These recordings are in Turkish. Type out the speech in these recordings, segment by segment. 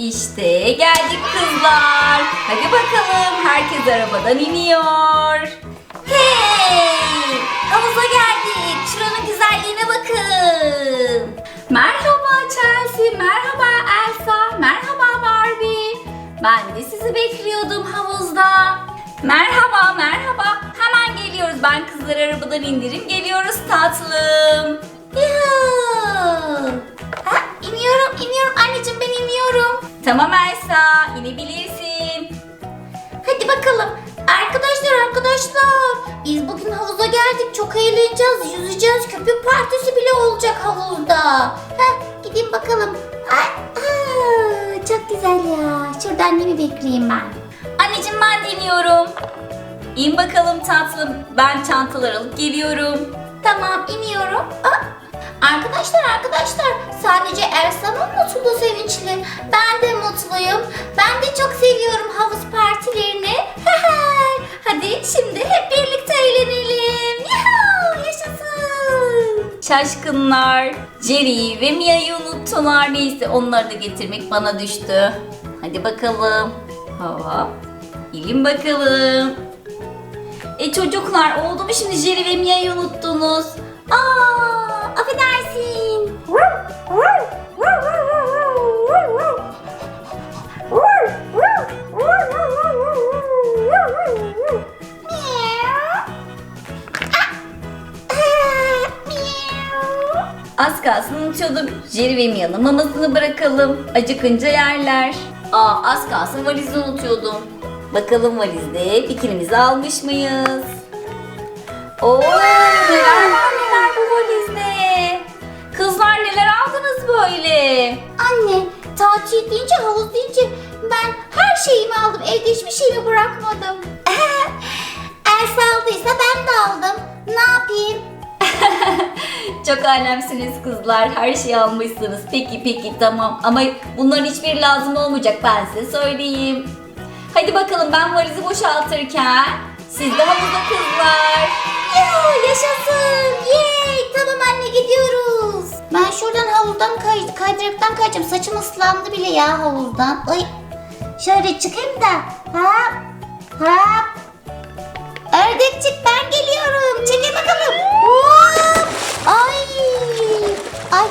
İşte geldik kızlar. Hadi bakalım herkes arabadan iniyor. Hey! Havuza geldik. Şuranın güzelliğine bakın. Merhaba Chelsea, merhaba Elsa, merhaba Barbie. Ben de sizi bekliyordum havuzda. Merhaba, merhaba. Hemen geliyoruz. Ben kızları arabadan indirim. Geliyoruz tatlım. Yuhuu. İniyorum, iniyorum. Anneciğim ben iniyorum. Tamam Elsa, inebilirsin. Hadi bakalım. Arkadaşlar arkadaşlar. Biz bugün havuza geldik. Çok eğleneceğiz. Yüzeceğiz. Köpük partisi bile olacak havuzda. Heh, gideyim bakalım. Ay, çok güzel ya. Şurada annemi bekleyeyim ben. Anneciğim ben de. İn bakalım tatlım. Ben çantalar alıp geliyorum. Tamam iniyorum. Aa, Arkadaşlar arkadaşlar sadece Elsa mı mutlu sevinçli? Ben de mutluyum. Ben de çok seviyorum havuz partilerini. Hadi şimdi hep birlikte eğlenelim. Yaşasın. Şaşkınlar Jerry'i ve Mia'yı unuttular. Neyse onları da getirmek bana düştü. Hadi bakalım. Hop. İnin bakalım. E çocuklar oldu mu şimdi Jerry ve Mia'yı unuttunuz? Aa, affedersin. Az kalsın unutuyordum. Jerry ve Mia'nın mamasını bırakalım. Acıkınca yerler. Aa az kalsın valizi unutuyordum. Bakalım valizde bikinimizi almış mıyız? Oo neler var neler bu valizde. Böyle? Anne tatil deyince havuz deyince ben her şeyimi aldım. Evde hiçbir şeyimi bırakmadım. Elsa aldıysa ben de aldım. Ne yapayım? Çok alemsiniz kızlar. Her şeyi almışsınız. Peki peki tamam. Ama bunların hiçbiri lazım olmayacak. Ben size söyleyeyim. Hadi bakalım ben valizi boşaltırken siz de havuza kızlar. Kaydıraktan kayacağım. Saçım ıslandı bile ya havuzdan. Ay. Şöyle çıkayım da. Hop. Hop. Ördekçik ben geliyorum. Çekil bakalım. Hop. Ay. Ay.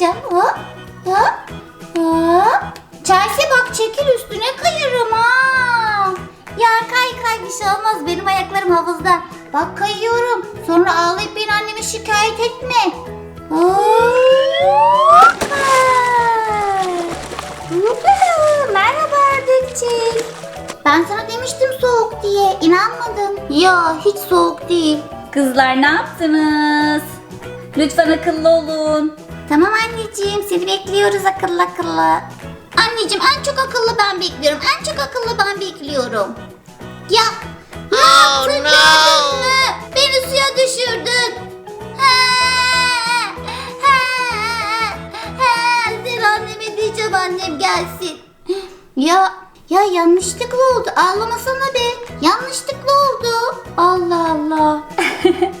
Kayacağım. Hop, hop, hop. Chelsea bak çekil üstüne kayarım ha. Ya kay kay bir şey olmaz. Benim ayaklarım havuzda. Bak kayıyorum. Sonra ağlayıp beni anneme şikayet etme. Hoppa. Merhaba Ördekçik. Ben sana demiştim soğuk diye. İnanmadın. Ya hiç soğuk değil. Kızlar ne yaptınız? Lütfen akıllı olun. Tamam anneciğim seni bekliyoruz akıllı akıllı. Anneciğim en çok akıllı ben bekliyorum. En çok akıllı ben bekliyorum. Ya ne Oh, yaptın no. gördün mü? Beni suya düşürdün. Sen anneme diyeceğim annem gelsin. Ya ya yanlışlıkla oldu. Ağlamasana be. Yanlışlıkla oldu. Allah Allah.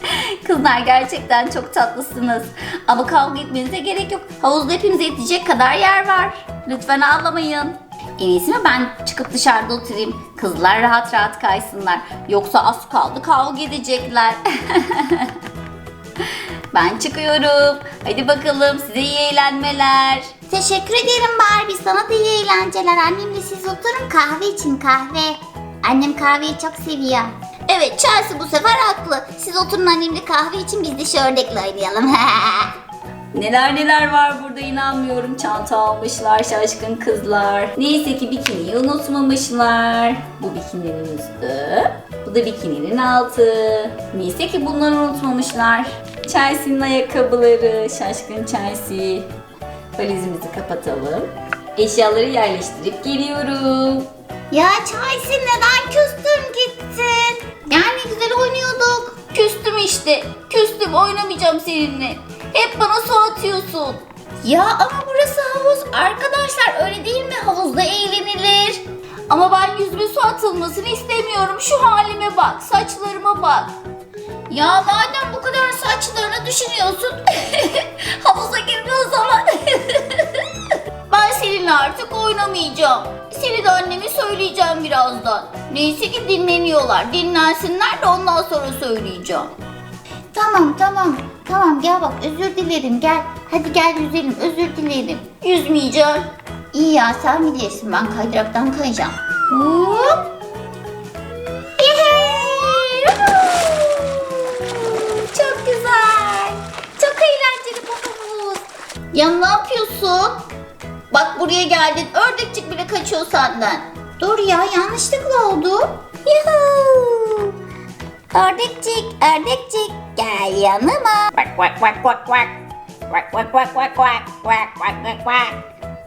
Kızlar gerçekten çok tatlısınız. Ama kavga etmenize gerek yok. Havuzda hepimize yetecek kadar yer var. Lütfen ağlamayın. En iyisi mi ben çıkıp dışarıda oturayım. Kızlar rahat rahat kaysınlar. Yoksa az kaldı kavga edecekler. Ben çıkıyorum. Hadi bakalım size iyi eğlenmeler. Teşekkür ederim Barbie. Sana da iyi eğlenceler. Annemle siz oturun kahve için kahve. Annem kahveyi çok seviyor. Evet Chelsea bu sefer haklı. Siz oturun annemle kahve için biz de şu ördekle oynayalım. Neler neler var burada inanmıyorum. Çanta almışlar şaşkın kızlar. Neyse ki bikiniyi unutmamışlar. Bu bikininin üstü. Bu da bikininin altı. Neyse ki bunları unutmamışlar. Chelsea'nin ayakkabıları. Şaşkın Chelsea. Valizimizi kapatalım eşyaları yerleştirip geliyorum. Ya Chelsea neden küstün gittin? Yani güzel oynuyorduk. Küstüm işte. Küstüm oynamayacağım seninle. Hep bana su atıyorsun. Ya ama burası havuz. Arkadaşlar öyle değil mi? Havuzda eğlenilir. Ama ben yüzüme su atılmasını istemiyorum. Şu halime bak. Saçlarıma bak. Ya madem bu kadar saçlarını düşünüyorsun havuza girme o zaman. seninle artık oynamayacağım. Seni de anneme söyleyeceğim birazdan. Neyse ki dinleniyorlar. Dinlensinler de ondan sonra söyleyeceğim. Tamam tamam. Tamam gel bak özür dilerim gel. Hadi gel yüzelim özür dilerim. Yüzmeyeceğim. İyi ya sen bilirsin ben kaydıraktan kayacağım. Hop. Çok güzel. Çok eğlenceli havuz. Ya ne yapıyorsun? Bak buraya geldin. Ördekçik bile kaçıyor senden. Dur ya yanlışlıkla oldu. Yuhuu. Ördekçik, ördekçik gel yanıma. Quack quack quack quack quack. Quack quack quack quack quack. Quack quack quack quack.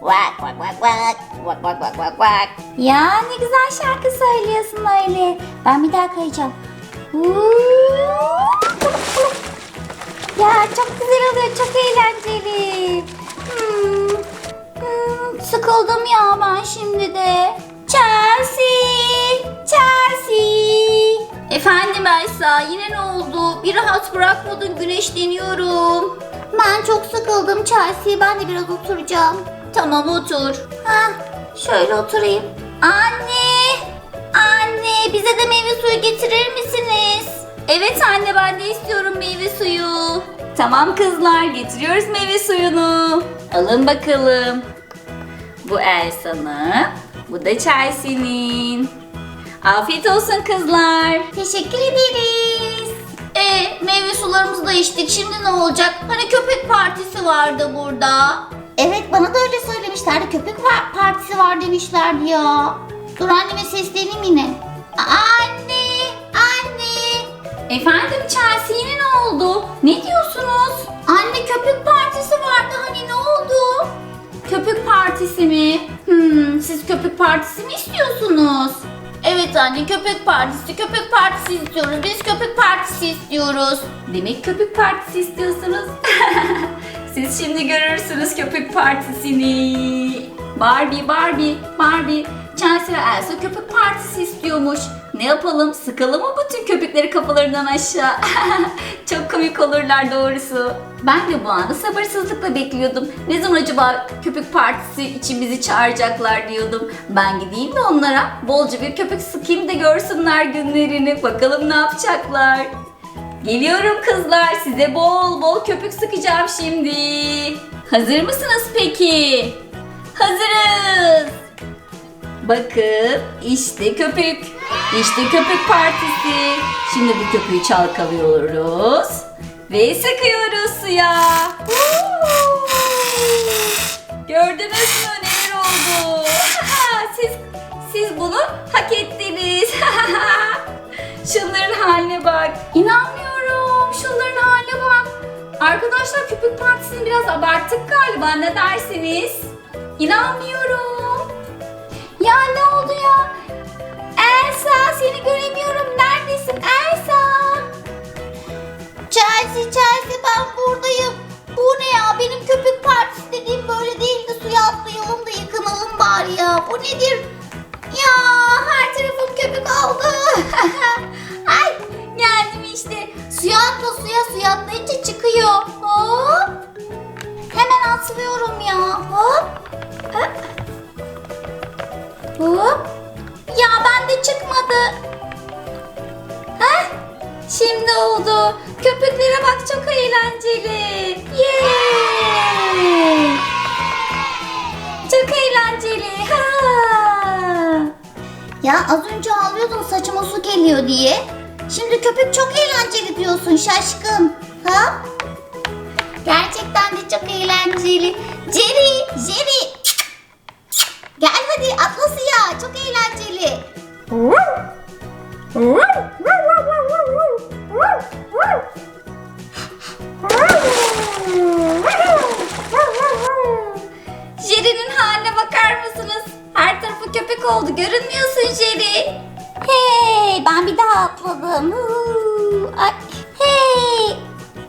Quack quack quack quack. Quack quack quack quack quack. Ya ne güzel şarkı söylüyorsun öyle. Ben bir daha kayacağım. ya çok güzel oluyor, çok eğlenceli. Sıkıldım ya ben şimdi de. Chelsea, Chelsea. Efendim Elsa yine ne oldu? Bir rahat bırakmadın güneşleniyorum. Ben çok sıkıldım Chelsea. Ben de biraz oturacağım. Tamam otur. Hah, şöyle oturayım. Anne, anne bize de meyve suyu getirir misiniz? Evet anne ben de istiyorum meyve suyu. Tamam kızlar getiriyoruz meyve suyunu. Alın bakalım. Bu Elsa'nın, bu da Chelsea'nin. Afiyet olsun kızlar. Teşekkür ederiz. E meyve sularımızı da içtik. Şimdi ne olacak? Hani köpek partisi vardı burada. Evet bana da öyle söylemişlerdi. Köpek var, partisi var demişlerdi ya. Dur anneme sesleneyim yine. Anne, anne. Efendim Chelsea yine ne oldu? Ne diyorsunuz? Anne köpek partisi vardı hani ne oldu? Köpek partisi mi? Hmm, siz köpek partisi mi istiyorsunuz? Evet anne köpek partisi, köpek partisi istiyoruz. Biz köpek partisi istiyoruz. Demek köpek partisi istiyorsunuz. siz şimdi görürsünüz köpek partisini. Barbie, Barbie, Barbie. Chelsea ve Elsa köpek partisi istiyormuş. Ne yapalım? Sıkalım mı bütün köpekleri kafalarından aşağı? Çok komik olurlar doğrusu. Ben de bu anı sabırsızlıkla bekliyordum. Ne zaman acaba köpek partisi için bizi çağıracaklar diyordum. Ben gideyim de onlara bolca bir köpek sıkayım da görsünler günlerini. Bakalım ne yapacaklar. Geliyorum kızlar. Size bol bol köpük sıkacağım şimdi. Hazır mısınız peki? Hazırız. Bakın işte köpük. İşte köpük partisi. Şimdi bu köpüğü çalkalıyoruz. Ve sıkıyoruz suya. Gördünüz mü neler oldu? siz, siz bunu hak ettiniz. Şunların haline bak. İnanmıyorum. Şunların haline bak. Arkadaşlar köpük partisini biraz abarttık galiba. Ne dersiniz? İnanmıyorum. Ya ne oldu ya? Elsa seni göremiyorum. Neredesin Elsa? Chelsea, Chelsea ben buradayım. Bu ne ya? Benim köpek partisi dediğim böyle değildi. Suya atlayalım da yıkanalım bari ya. Bu nedir? Ya her tarafım köpük oldu. Ay geldim işte. Suya atla suya suya atlayınca çıkıyor. Hop. Hemen atlıyorum ya. Hop. Hop. Hop. Ya bende çıkmadı. Şimdi oldu. Köpüklere bak çok eğlenceli. Yay! Çok eğlenceli. Ha! Ya az önce ağlıyordun saçıma su geliyor diye. Şimdi köpek çok eğlenceli diyorsun şaşkın. Ha? Gerçekten de çok eğlenceli. Jerry, Jerry. Gel hadi atla suya. Çok eğlenceli. Jerry'nin haline bakar mısınız? Her tarafı köpek oldu. Görünmüyorsun Jerry. Hey, ben bir daha atladım. Ay, hey,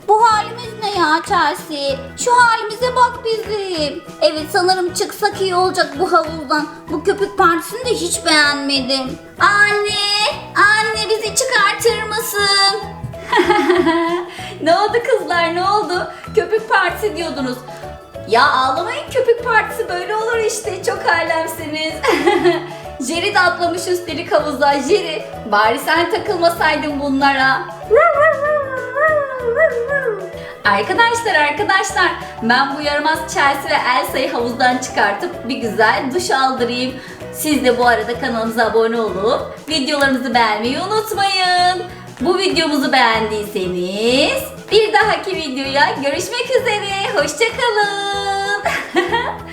bu halimiz ne ya Chelsea? Şu halimize bak bizim. Evet sanırım çıksak iyi olacak bu havuzdan. Bu köpük partisini de hiç beğenmedim. Anne, anne bizi çıkartır mısın? ne oldu kızlar ne oldu? Köpük partisi diyordunuz. Ya ağlamayın köpük partisi böyle olur işte çok alemsiniz. Jerry de atlamış üstelik havuza. Jerry bari sen takılmasaydın bunlara. Arkadaşlar arkadaşlar ben bu yaramaz Chelsea ve Elsa'yı havuzdan çıkartıp bir güzel duş aldırayım. Siz de bu arada kanalımıza abone olup videolarımızı beğenmeyi unutmayın. Bu videomuzu beğendiyseniz bir dahaki videoya görüşmek üzere. Hoşçakalın.